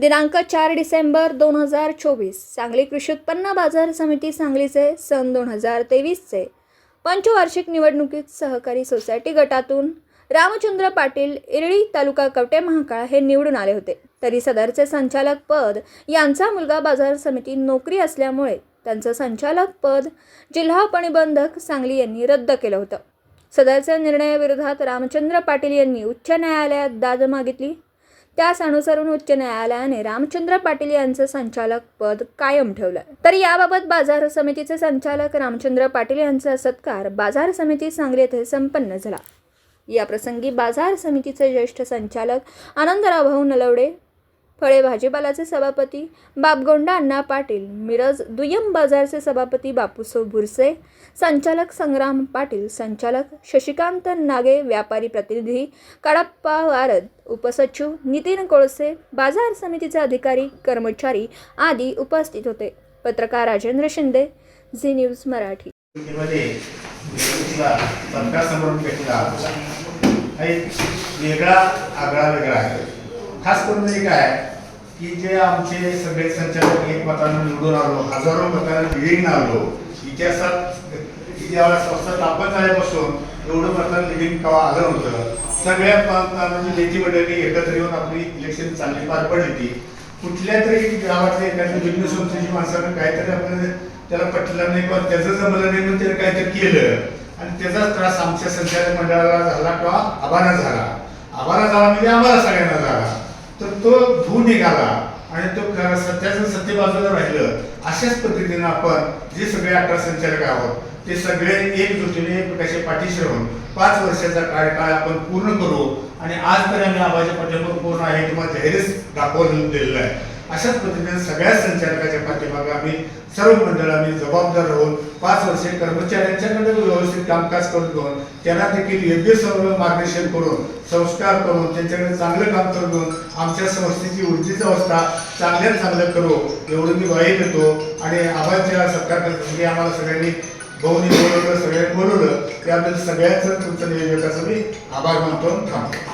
दिनांक चार डिसेंबर दोन हजार चोवीस सांगली कृषी उत्पन्न बाजार समिती सांगलीचे सन दोन हजार तेवीसचे. पंचवार्षिक निवडणुकीत सहकारी सोसायटी गटातून रामचंद्र पाटील इरळी तालुका कवटे महाकाळ हे निवडून आले होते. तरी सदरचे संचालक पद यांचा मुलगा बाजार समिती नोकरी असल्यामुळे त्यांचं संचालक पद जिल्हा उपनिबंधक सांगली यांनी रद्द केलं होतं. सदरच्या निर्णयाविरोधात रामचंद्र पाटील यांनी उच्च न्यायालयात दाद मागितली. त्यास अनुसरून उच्च न्यायालयाने रामचंद्र पाटील यांचं संचालक पद कायम ठेवलं तर याबाबत बाजार समितीचे संचालक रामचंद्र पाटील यांचा सत्कार बाजार समिती सांगली येथे संपन्न झाला. या प्रसंगी बाजार समितीचे ज्येष्ठ संचालक आनंदराव भाऊ नलवडे फळे भाजीपालाचे सभापती बापगोंडा अण्णा पाटील मिरज दुय्यम बाजारचे सभापती बापूसो भुरसे संचालक संग्राम पाटील संचालक शशिकांत नागे व्यापारी प्रतिनिधी कडप्पा वारद उपसचिव नितीन कोळसे बाजार समितीचे अधिकारी कर्मचारी आदी उपस्थित होते. पत्रकार राजेंद्र शिंदे झी न्यूज मराठी. भेटला हा एक वेगळा आगळा वेगळा आहे. खास करून म्हणजे काय की जे आमचे सगळे संचालक एक मतानं निवडून आलो हजारो मतानं लिडिंग आलो इतिहासात इतिहास स्वस्त आपण झाल्यापासून एवढं मतानं लिडिंग केव्हा आलं होतं सगळ्या म्हणजे नेती मंडळी एकत्र येऊन आपली इलेक्शन चांगली पार पडली. ती कुठल्या तरी गावातल्या एखाद्या भिन्न संस्थेची माणसानं काहीतरी आपण त्याला पटलं नाही पण त्याचं जमलं नाही म्हणून त्याने काहीतरी केलं. आणि त्याचाच त्रास आमच्या संचालक मंडळाला झाला किंवा आव्हाना झाला. आव्हाना झाला म्हणजे आम्हाला सगळ्यांना झाला. तर तो धू निघाला आणि तो सत्याचं सत्य बाजूला राहिलं. अशाच पद्धतीनं आपण जे सगळे अठरा संचालक आहोत ते सगळे एकजुटीने एकमेकाच्या पाठीशी राहून पाच वर्षाचा कार्यकाळ आपण पूर्ण करू. आणि आज तरी आम्ही आबाच्या पाठीमागे पूर्ण आहे तुम्हाला जाहीरच दाखवून दिलेलं आहे. अशाच पद्धतीने सगळ्या संचालकाच्या पाठीमागे आम्ही सर्व मंडळ आम्ही जबाबदार राहून पाच वर्षे कर्मचाऱ्यांच्याकडे व्यवस्थित कामकाज करून घेऊन त्यांना देखील योग्य सर्व मार्गदर्शन करून संस्कार करून त्यांच्याकडे चांगलं काम करून घेऊन आमच्या संस्थेची ऊर्जेची अवस्था चांगल्यात चांगलं करू एवढं मी वाईट देतो आणि आबाच्या सरकार म्हणजे आम्हाला सगळ्यांनी भाऊनी बोलवलं सगळ्यांनी बोलवलं त्याबद्दल सगळ्याच तुमचं नियोजकाचं मी आभार मानतो थांबतो.